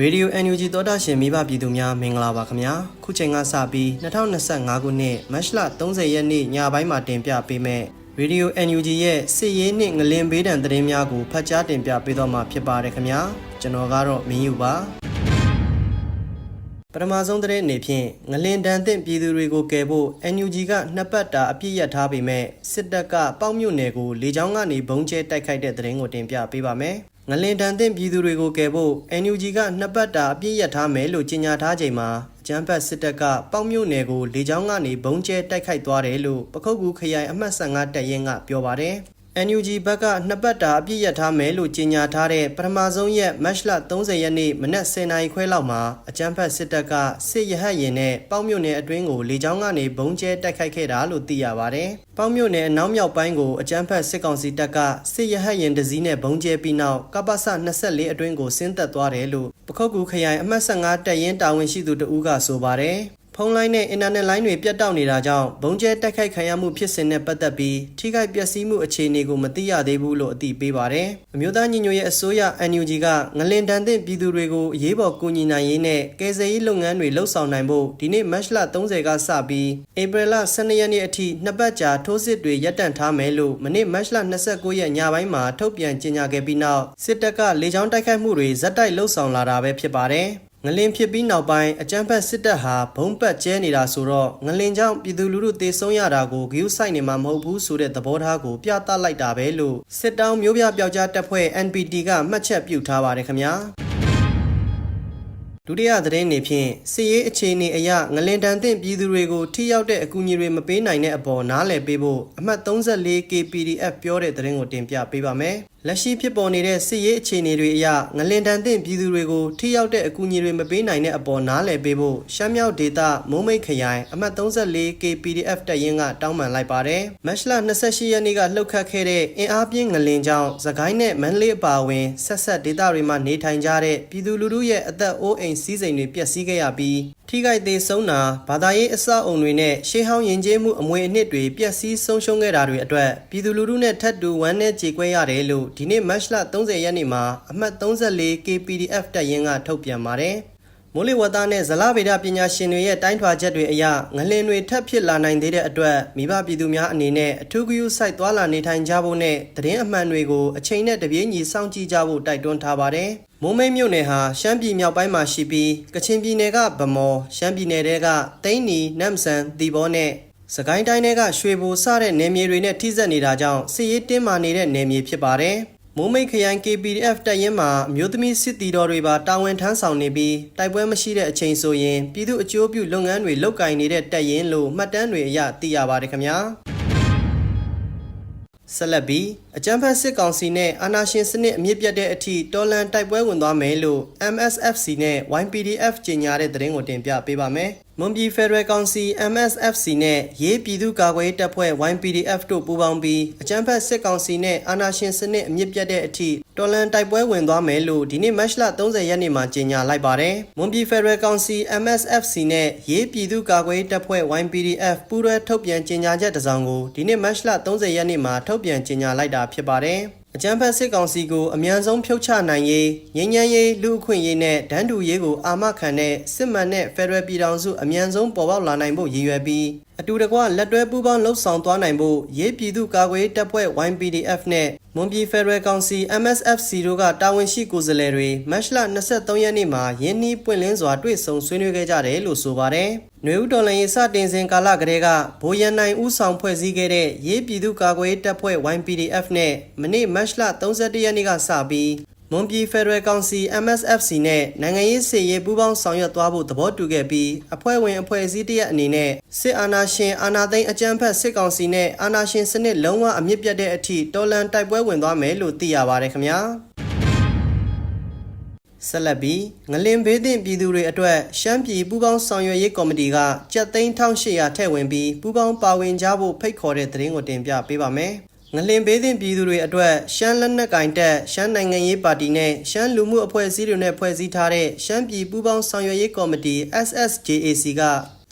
ရေဒီယို NUG သောတာရှင်မိဘပြည်သူများမင်္ဂလာပါခင်ဗျာခုချိန်ကစပြီး2025ခုနှစ်မတ်လ30ရက်နေ့ညပိုင်းမှာတင်ပြပေးမယ့်ရေဒီယို NUG ရဲ့စစ်ရေးနှင့်ငလင်ဘေးဒဏ်သတင်းများကိုဖတ်ကြားတင်ပြပေးတော့မှာဖြစ်ပါတယ်ခင်ဗျာကျွန်တော်ကတော့မင်းယူပါပထမဆုံးသတင်းအနေဖြင့်ငလင်ဒဏ်သင့်ပြည်သူတွေကိုကယ်ဖို့ NUG ကနှစ်ပတ်တာအပြည့်ရထားပေမဲ့စစ်တပ်ကပေါက်မြို့နယ်ကိုလေကြောင်းကနေဘုံကျဲတိုက်ခိုက်တဲ့သတင်းကိုတင်ပြပေးပါမယ်။ ငလင်ဒဏ်သင့်ပြည်သူတွေကိုကယ်ဖို့ NUG ကနှစ်ပတ်တာအပြည့်ရထားမယ်လို့ကြေညာထားချိန်မှာအကြမ်းဖက်စစ်တပ်ကပေါက်မြို့နယ်ကိုလေကြောင်းကနေဘုံကျဲတိုက်ခိုက်သွားတယ်လို့ပခုတ်ကူခရိုင်အမှတ်15တပ်ရင်းကပြောပါတယ်။ NUG ဘက်ကနှစ်ပတ်တာအပြည့်ရထားမယ်လို့ကြေညာထားတဲ့ပထမဆုံးရက်မတ်လ30ရက်နေ့မနက်10:00နာရီခွဲလောက်မှာအကြမ်းဖက်စစ်တပ်ကစစ်ရဟတ်ရင်နဲ့ပေါက်မြို့နယ်အတွင်းကိုလေကြောင်းကနေဘုံကျဲတိုက်ခိုက်ခဲ့တာလို့သိရပါတယ်။ပေါက်မြို့နယ်အနောက်မြောက်ပိုင်းကိုအကြမ်းဖက်စစ်ကောင်စီတပ်ကစစ်ရဟတ်ရင်တစည်းနဲ့ဘုံကျဲပြီးနောက်ကပ္ပစ24အတွင်းကိုဆင်းသက်သွားတယ်လို့ပခုတ်ကူခရိုင်အမှတ်15တပ်ရင်းတာဝန်ရှိသူတဦးကဆိုပါတယ်။ ဖုန်းလိုင်းနဲ့အင်တာနက်လိုင်းတွေပြတ်တောက်နေတာကြောင့်ဘုံကျဲတိုက်ခိုက်ခံရမှုဖြစ်စဉ်နဲ့ပတ်သက်ပြီးထိခိုက်ပျက်စီးမှုအခြေအနေကိုမသိရသေးဘူးလို့အသိပေးပါတယ်။အမျိုးသားညီညွတ်ရေးအစိုးရ NUG ကငလင်တန်တဲ့ပြည်သူတွေကိုအရေးပေါ်ကူညီနိုင်ရေးနဲ့ကယ်ဆယ်ရေးလုပ်ငန်းတွေလှုပ်ဆောင်နိုင်ဖို့ဒီနေ့မတ်လ30ကစပြီးဧပြီလ12ရက်နေ့အထိနှစ်ပတ်ကြာထိုးစစ်တွေရပ်တန့်ထားမယ်လို့မနေ့မတ်လ29ရက်ညပိုင်းမှာထုတ်ပြန်ကြေညာခဲ့ပြီးနောက်စစ်တပ်ကလေကြောင်းတိုက်ခိုက်မှုတွေဇက်တိုက်လှုပ်ဆောင်လာတာပဲဖြစ်ပါတယ်။ ငလင်ဖြစ်ပြီးနောက်ပိုင်းအကြမ်းဖက်စစ်တပ်ဟာဘုံပတ်ကျဲနေတာဆိုတော့ငလင်ကြောင့်ပြည်သူလူထုသေဆုံးရတာကိုဂရုစိုက်နေမှာမဟုတ်ဘူးဆိုတဲ့သဘောထားကိုပြသလိုက်တာပဲလို့စစ်တောင်းမျိုးပြပျောက်ကြားတပ်ဖွဲ့ NPT ကမှတ်ချက်ပြုထားပါတယ်ခင်ဗျာဒုတိယသတင်းနေဖြင့်စစ်ရေးအခြေအနေအရငလင်တန်သင့်ပြည်သူတွေကိုထိရောက်တဲ့အကူအညီတွေမပေးနိုင်တဲ့အပေါ်နားလည်ပေးဖို့အမှတ် 34 KPDF ပြောတဲ့သတင်းကိုတင်ပြပေးပါမယ်။လက်ရှိဖြစ်ပေါ်နေတဲ့စစ်ရေးအခြေအနေတွေအရငလင်တန်သင့်ပြည်သူတွေကိုထိရောက်တဲ့အကူအညီတွေမပေးနိုင်တဲ့အပေါ်နားလည်ပေးဖို့ရှမ်းမြောက်ဒေသမုံမိတ်ခရိုင်အမှတ်34 KPDF တပ်ရင်းကတောင်းပန်လိုက်ပါတယ်။မတ်လ28ရက်နေ့ကလှုပ်ခတ်ခဲ့တဲ့အင်အားပြင်းငလင်ကြောင့်သခိုင်းနဲ့မန္တလေးအပါအဝင်ဆက်ဆက်ဒေသတွေမှာနေထိုင်ကြတဲ့ပြည်သူလူထုရဲ့အသက်အိုးအိမ်စီးစိမ်တွေပျက်စီးခဲ့ရပြီးထိခိုက်သေးဆုံးတာဘာသာရေးအဆောက်အုံတွေနဲ့ရှေးဟောင်းယဉ်ကျေးမှုအမွေအနှစ်တွေပျက်စီးဆုံးရှုံးခဲ့တာတွေအတွက်ပြည်သူလူထုနဲ့ထပ်တူဝမ်းနည်းကြေကွဲရတယ်လို့ဒီနေ့မတ်လ30ရက်နေ့မှာအမှတ်34 KPDF တပ်ရင်းကထုတ်ပြန်ပါတယ်။ မိုးလေဝသနဲ့ဇလဗေဒပညာရှင်တွေရဲ့တိုင်းထွာချက်တွေအရငလင်တွေထပ်ဖြစ်လာနိုင်သေးတဲ့အတွက်မိဘပြည်သူများအနေနဲ့အထူးဂရုစိုက်သွားလာနေထိုင်ကြဖို့နဲ့သတင်းအမှန်တွေကိုအချိန်နဲ့တပြေးညီစောင့်ကြည့်ကြဖို့တိုက်တွန်းထားပါတယ်။မိုးမိတ်မြို့နယ်ဟာရှမ်းပြည်မြောက်ပိုင်းမှာရှိပြီးကချင်ပြည်နယ်ကဗမော်ရှမ်းပြည်နယ်တဲကတိန်းနီနမ်ဆန်တီဘောနဲ့စကိုင်းတိုင်းတွေကရွှေဘိုစတဲ့နယ်မြေတွေနဲ့ထိစပ်နေတာကြောင့်စစ်ရေးတင်းမာနေတဲ့နယ်မြေဖြစ်ပါတယ်။ မိုးမိတ်ခရိုင် KPDF တပ်ရင်းမှာအမျိုးသမီးစစ်တီတော်တွေပါတာဝန်ထမ်းဆောင်နေပြီးတိုက်ပွဲမရှိတဲ့အချိန်ဆိုရင်ပြည်သူအကျိုးပြုလုပ်ငန်းတွေလုပ်ကိုင်နေတဲ့တပ်ရင်းလို့မှတ်တမ်းတွေအရသိရပါတယ်ခင်ဗျာ။ဆက်လက်ပြီး အကြမ်းဖက်စစ်ကောင်စီနဲ့အာဏာရှင်စနစ်အမြင့်ပြတ်တဲ့အထိတော်လန်တိုက်ပွဲဝင်သွားမယ်လို့ MSFC နဲ့ YPDF ကြေညာတဲ့သတင်းကိုတင်ပြပေးပါမယ်။မွန်ပြည်ဖက်ဒရယ်ကောင်စီ MSFC နဲ့ရေးပြည်သူ့ကာကွယ်ရေးတပ်ဖွဲ့ YPDF တို့ပူးပေါင်းပြီးအကြမ်းဖက်စစ်ကောင်စီနဲ့အာဏာရှင်စနစ်အမြင့်ပြတ်တဲ့အထိတော်လန်တိုက်ပွဲဝင်သွားမယ်လို့ဒီနေ့မတ်လ30ရက်နေ့မှာကြေညာလိုက်ပါတယ်။မွန်ပြည်ဖက်ဒရယ်ကောင်စီ MSFC နဲ့ရေးပြည်သူ့ကာကွယ်ရေးတပ်ဖွဲ့ YPDF ပူးတွဲထုတ်ပြန်ကြေညာချက်တစ်စောင်ကိုဒီနေ့မတ်လ30ရက်နေ့မှာထုတ်ပြန်ကြေညာလိုက်တာဖြစ်ပါတယ်။အကြမ်းဖက်စစ်ကောင်စီကိုအ мян ဆုံးဖြုတ်ချနိုင်ရေးငြိမ်းချမ်းရေးလူအခွင့်ရေးနဲ့ဒန်းတူရေးကိုအာမခံတဲ့စစ်မှန်တဲ့ဖက်ဒရယ်ပြည်ထောင်စုအ мян ဆုံးပေါ်ပေါက်လာနိုင်ဖို့ရည်ရွယ်ပြီးအတူတကွလက်တွဲပူးပေါင်းလှုပ်ဆောင်သွားနိုင်ဖို့ရေးပြည်သူ့ကာကွယ်တပ်ဖွဲ့ YPDF နဲ့ မွန်ပြည်ဖက်ဒရယ်ကောင်စီ MSFC တို့ကတာဝန်ရှိကိုယ်စားလှယ်တွေမတ်လ23ရက်နေ့မှာယင်းနှီးပွင့်လင်းစွာတွေ့ဆုံဆွေးနွေးခဲ့ကြတယ်လို့ဆိုပါတယ်။နွေဦးတော်လှန်ရေးစတင်စဉ်ကာလကတည်းကဗိုလ်ရန်နိုင်ဦးဆောင်ဖွဲ့စည်းခဲ့တဲ့ရေးပြည်သူ့ကာကွယ်တပ်ဖွဲ့ YPDF နဲ့မနေ့မတ်လ31ရက်နေ့ကစပြီး မွန်ပြည်ဖက်ဒရယ်ကောင်စီ MSFC နဲ့နိုင်ငံရေးစည်ရေးပူးပေါင်းဆောင်ရွက်သွားဖို့သဘောတူခဲ့ပြီးအဖွဲ့ဝင်အဖွဲ့အစည်းတရက်အနေနဲ့စစ်အာဏာရှင်အာဏာသိမ်းအကြမ်းဖက်စစ်ကောင်စီနဲ့အာဏာရှင်စနစ်လုံးဝအမြင့်ပြတ်တဲ့အထိတော်လန်တိုက်ပွဲဝင်သွားမယ်လို့သိရပါတယ်ခင်ဗျာဆက်လက်ပြီးငလင်ဘေးသင့်ပြည်သူတွေအတွက်ရှမ်းပြည်ပူးပေါင်းဆောင်ရွက်ရေးကော်မတီကကြက်သိန်း1800ထည့်ဝင်ပြီးပူးပေါင်းပါဝင်ကြဖို့ဖိတ်ခေါ်တဲ့သတင်းကိုတင်ပြပေးပါမယ်။ ငလင်ဘေးသင့်ပြည်သူတွေအတွက်ရှမ်းလက်နက်ကင်တပ်ရှမ်းနိုင်ငံရေးပါတီနဲ့ရှမ်းလူမှုအဖွဲ့အစည်းတွေနဲ့ဖွဲ့စည်းထားတဲ့ရှမ်းပြည်ပူးပေါင်းဆောင်ရွက်ရေးကော်မတီ SSJAC က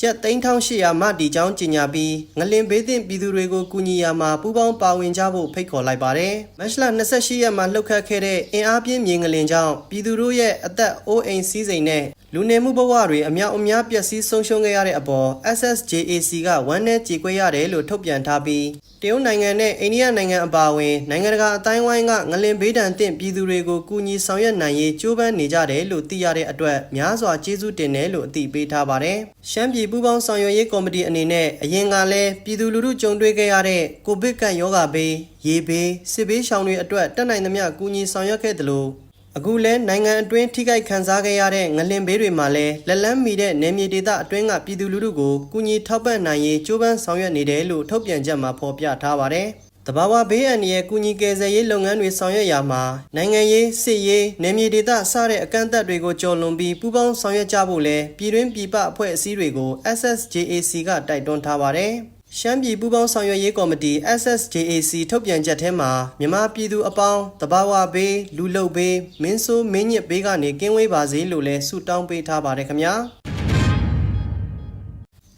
ကျကျပ်3800မှဒီကြောင်းကြီးညာပြီးငလင်ဘေးသင့်ပြည်သူတွေကိုကူညီရာမှာပူးပေါင်းပါဝင်ကြဖို့ဖိတ်ခေါ်လိုက်ပါတယ်။မတ်လ28ရက်မှာလှုပ်ခတ်ခဲ့တဲ့အင်အားပြင်းမြေငလင်ကြောင့်ပြည်သူတို့ရဲ့အသက်အိုးအိမ်စည်းစိမ်နဲ့ လူနေမှုဘဝတွေအများအများပျက်စီးဆုံးရှုံးခဲ့ရတဲ့အပေါ် SSJAC ကဝမ်းနည်းကြေကွဲရတယ်လို့ထုတ်ပြန်ထားပြီးတရုတ်နိုင်ငံနဲ့အိန္ဒိယနိုင်ငံအပါအဝင်နိုင်ငံတကာအတိုင်းဝိုင်းကငလင်ဘေးဒဏ်သင့်ပြည်သူတွေကိုကူညီဆောင်ရွက်နိုင်ရေးကြိုးပမ်းနေကြတယ်လို့သိရတဲ့အတွက်များစွာကျေးဇူးတင်တယ်လို့အသိပေးထားပါတယ်။ရှမ်းပြည်ပူးပေါင်းဆောင်ရွက်ရေးကော်မတီအနေနဲ့အရင်ကလည်းပြည်သူလူထုကြုံတွေ့ခဲ့ရတဲ့ကိုဗစ်ကပ်ရောဂါဘေး၊ရေဘေး၊စစ်ဘေးရှောင်တွေအတွက်တက်နိုင်သမျှကူညီဆောင်ရွက်ခဲ့တယ်လို့ အခုလဲနိုင်ငံအတွင်းထိခိုက်ခံစားခဲ့ရတဲ့ငလင်ဘေးတွေမှာလဲလက်လန်းမီတဲ့နေမြေဒေသအတွင်းကပြည်သူလူထုကိုကူညီထောက်ပံ့နိုင်ရေးကြိုးပမ်းဆောင်ရွက်နေတယ်လို့ထုတ်ပြန်ချက်မှာဖော်ပြထားပါတယ်။တဘာဝဘေးအန္တရာယ်ကူညီကယ်ဆယ်ရေးလုပ်ငန်းတွေဆောင်ရွက်ရာမှာနိုင်ငံရေးစစ်ရေးနေမြေဒေသစတဲ့အကန့်အသတ်တွေကိုကျော်လွန်ပြီးပူးပေါင်းဆောင်ရွက်ကြဖို့လဲပြည်တွင်းပြည်ပအဖွဲ့အစည်းတွေကို SSJAC ကတိုက်တွန်းထားပါတယ်။ ရှမ်းပြည်ပူးပေါင်းဆောင်ရွက်ရေးကော်မတီ SSJAC ထုတ်ပြန်ချက်ထဲမှာမြန်မာပြည်သူအပေါင်းတဘာဝဘေးလူလုတ်ဘေးမင်းဆိုးမင်းညစ်ဘေးကနေကင်းဝေးပါစေလို့လဲဆုတောင်းပေးထားပါတယ်ခင်ဗျာ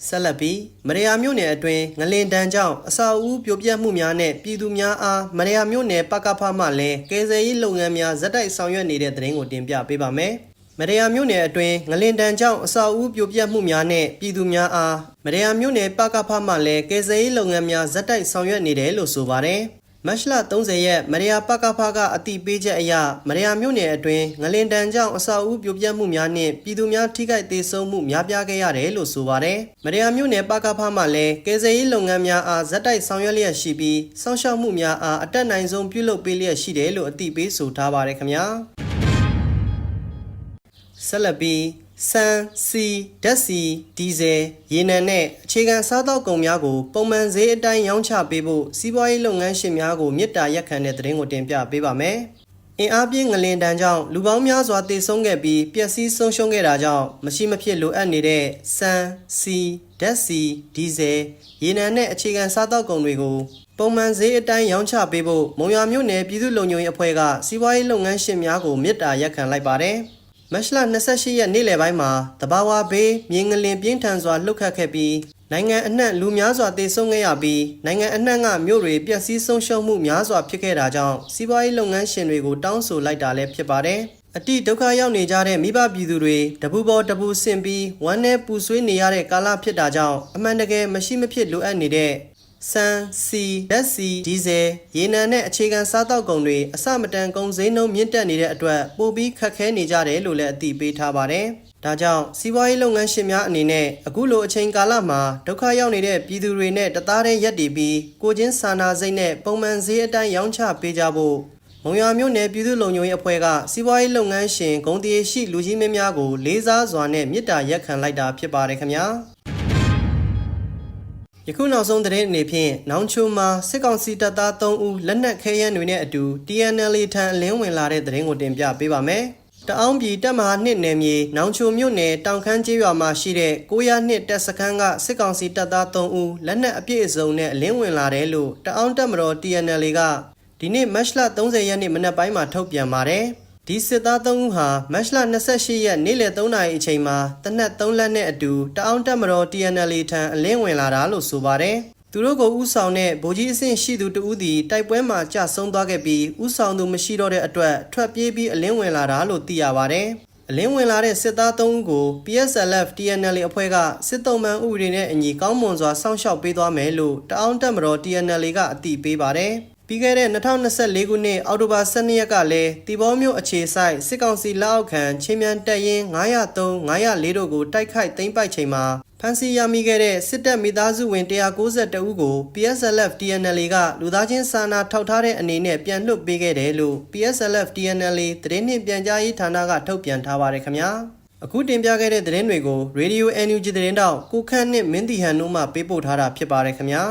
ဆက်လက်ပြီးမရယာမြို့နယ်အတွင်းငလင်တန်းကြောင့်အစာအုပ်ပြိုပြက်မှုများနဲ့ပြည်သူများအားမရယာမြို့နယ်ပကဖမှလည်းကယ်ဆယ်ရေးလုပ်ငန်းများဇက်တိုက်ဆောင်ရွက်နေတဲ့သတင်းကိုတင်ပြပေးပါမယ် မရယာမြို့နယ်အတွင်းငလင်တန်ကြောင့်အစာအုပ်ပြိုပြက်မှုများနဲ့ပြည်သူများအားမရယာမြို့နယ်ပကဖမှလည်းကယ်ဆယ်ရေးလုပ်ငန်းများဇက်တိုက်ဆောင်ရွက်နေတယ်လို့ဆိုပါတယ်။မတ်လ30ရက်မရယာပကဖကအတိပေးချက်အရမရယာမြို့နယ်အတွင်းငလင်တန်ကြောင့်အစာအုပ်ပြိုပြက်မှုများနဲ့ပြည်သူများထိခိုက်ဒေဆုံးမှုများပြားခဲ့ရတယ်လို့ဆိုပါတယ်။မရယာမြို့နယ်ပကဖမှလည်းကယ်ဆယ်ရေးလုပ်ငန်းများအားဇက်တိုက်ဆောင်ရွက်လျက်ရှိပြီးစောင့်ရှောက်မှုများအားအတက်နိုင်ဆုံးပြုလုပ်ပေးလျက်ရှိတယ်လို့အတိပေးဆိုထားပါတယ်ခင်ဗျာ။ ဆက်လက်ပြီးဆန်စီဓာတ်စီဒီဇယ်ရေနံနဲ့အခြေခံစားသောက်ကုန်များကိုပုံမှန်ဈေးအတိုင်းရောင်းချပေးဖို့စီးပွားရေးလုပ်ငန်းရှင်များကိုမြစ်တာရက်ခံတဲ့သတင်းကိုတင်ပြပေးပါမယ်။အင်အားပြင်းငလင်တန်းကြောင့်လူပေါင်းများစွာတေဆုံးခဲ့ပြီးပျက်စီးဆုံးရှုံးခဲ့တာကြောင့်မရှိမဖြစ်လိုအပ်နေတဲ့ဆန်စီဓာတ်စီဒီဇယ်ရေနံနဲ့အခြေခံစားသောက်ကုန်တွေကိုပုံမှန်ဈေးအတိုင်းရောင်းချပေးဖို့မုံရမြို့နယ်ပြည်သူ့လုံခြုံရေးအဖွဲ့ကစီးပွားရေးလုပ်ငန်းရှင်များကိုမြစ်တာရက်ခံလိုက်ပါတယ်။ မတ်လ28ရက်နေ့လယ်ပိုင်းမှာတဘာဝဘေးမြေငလင်ပြင်းထန်စွာလှုပ်ခတ်ခဲ့ပြီးနိုင်ငံအနှံ့လူများစွာတေဆုံးခဲ့ရပြီးနိုင်ငံအနှံ့ကမြို့တွေပျက်စီးဆုံးရှုံးမှုများစွာဖြစ်ခဲ့တာကြောင့်စီးပွားရေးလုပ်ငန်းရှင်တွေကိုတောင်းဆိုလိုက်တာလည်းဖြစ်ပါတယ်။အတိဒုက္ခရောက်နေကြတဲ့မိဘပြည်သူတွေတပူပေါ်တပူဆင်ပြီးဝမ်းနဲ့ပူဆွေးနေရတဲ့ကာလဖြစ်တာကြောင့်အမှန်တကယ်မရှိမဖြစ်လိုအပ်နေတဲ့ ဆန်စီဓာတ်စီဒီဇယ်ရေနံနဲ့အခြေခံစားတောက်ကုန်တွေအစမတန်ကုန်စည်နှုန်းမြင့်တက်နေတဲ့အတွက်ပိုပြီးခက်ခဲနေကြတယ်လို့လည်းအသိပေးထားပါတယ်။ဒါကြောင့်စီးပွားရေးလုပ်ငန်းရှင်များအနေနဲ့အခုလိုအချိန်ကာလမှာဒုက္ခရောက်နေတဲ့ပြည်သူတွေနဲ့တသားတည်းရပ်တည်ပြီးကိုချင်းစာနာစိတ်နဲ့ပုံမှန်ဈေးအတိုင်းရောင်းချပေးကြဖို့မုံရွာမြို့နယ်ပြည်သူ့လုံခြုံရေးအဖွဲ့ကစီးပွားရေးလုပ်ငန်းရှင်ဂုံတည်ရှိလူကြီးမင်းများကိုလေးစားစွာနဲ့မေတ္တာရက်ခံလိုက်တာဖြစ်ပါတယ်ခင်ဗျာ။ ယခုနောက်ဆုံးသတင်းအနေဖြင့်နောင်ချိုမှာစစ်ကောင်စီတပ်သား3ဦးလက်နက်ခဲယမ်းတွေနဲ့အတူ TNL ထံအလင်းဝင်လာတဲ့သတင်းကိုတင်ပြပေးပါမယ်။တအောင်းပြည်တပ်မဟာနှစ်နယ်မြေနောင်ချိုမြို့နယ်တောင်ခမ်းကျေးရွာမှာရှိတဲ့900နှစ်တပ်စခန်းကစစ်ကောင်စီတပ်သား3ဦးလက်နက်အပြည့်အစုံနဲ့အလင်းဝင်လာတယ်လို့တအောင်းတပ်မတော် TNL ကဒီနေ့မတ်လ30ရက်နေ့မနက်ပိုင်းမှာထုတ်ပြန်ပါတယ်။ ဒီစစ်သား3ဦးဟာမတ်လ28ရက်နေ့လယ်3နာရီအချိန်မှာတနက်3လက်နဲ့အတူတအောင်းတက်မတော် TNL ထံအလင်းဝင်လာတာလို့ဆိုပါတယ်။သူတို့ကိုဥဆောင်တဲ့ဗိုလ်ကြီးအဆင့်ရှိသူတဦးသည်တိုက်ပွဲမှာကြာဆုံးသွားခဲ့ပြီးဥဆောင်သူမရှိတော့တဲ့အတွက်ထွက်ပြေးပြီးအလင်းဝင်လာတာလို့သိရပါတယ်။အလင်းဝင်လာတဲ့စစ်သား3ဦးကို PSLF TNL အဖွဲ့ကစစ်တုံးမှန်ဥပဒေနဲ့အညီကောင်းမွန်စွာစောင့်ရှောက်ပေးသွားမယ်လို့တအောင်းတက်မတော် TNL ကအသိပေးပါတယ်။ ပြီးခဲ့တဲ့2024ခုနှစ်အောက်တိုဘာ12ရက်ကလည်းတီဘောမျိုးအခြေဆိုင်စစ်ကောင်စီလက်အောက်ခံချင်းမြန်တပ်ရင်း903 904တို့ကိုတိုက်ခိုက်သိမ်းပိုက်ချိန်မှာဖမ်းဆီးရမိခဲ့တဲ့စစ်တပ်မိသားစုဝင်192ဦးကို PSLF TNL ကလူသားချင်းစာနာထောက်ထားတဲ့အနေနဲ့ပြန်လွှတ်ပေးခဲ့တယ်လို့ PSLF TNL သတင်းနှင့်ပြန်ကြားရေးဌာနကထုတ်ပြန်ထားပါတယ်ခင်ဗျာအခုတင်ပြခဲ့တဲ့သတင်းတွေကို Radio NUG သတင်းတောက်ကိုခန့်နှင့်မင်းတီဟန်တို့မှပေးပို့ထားတာဖြစ်ပါတယ်ခင်ဗျာ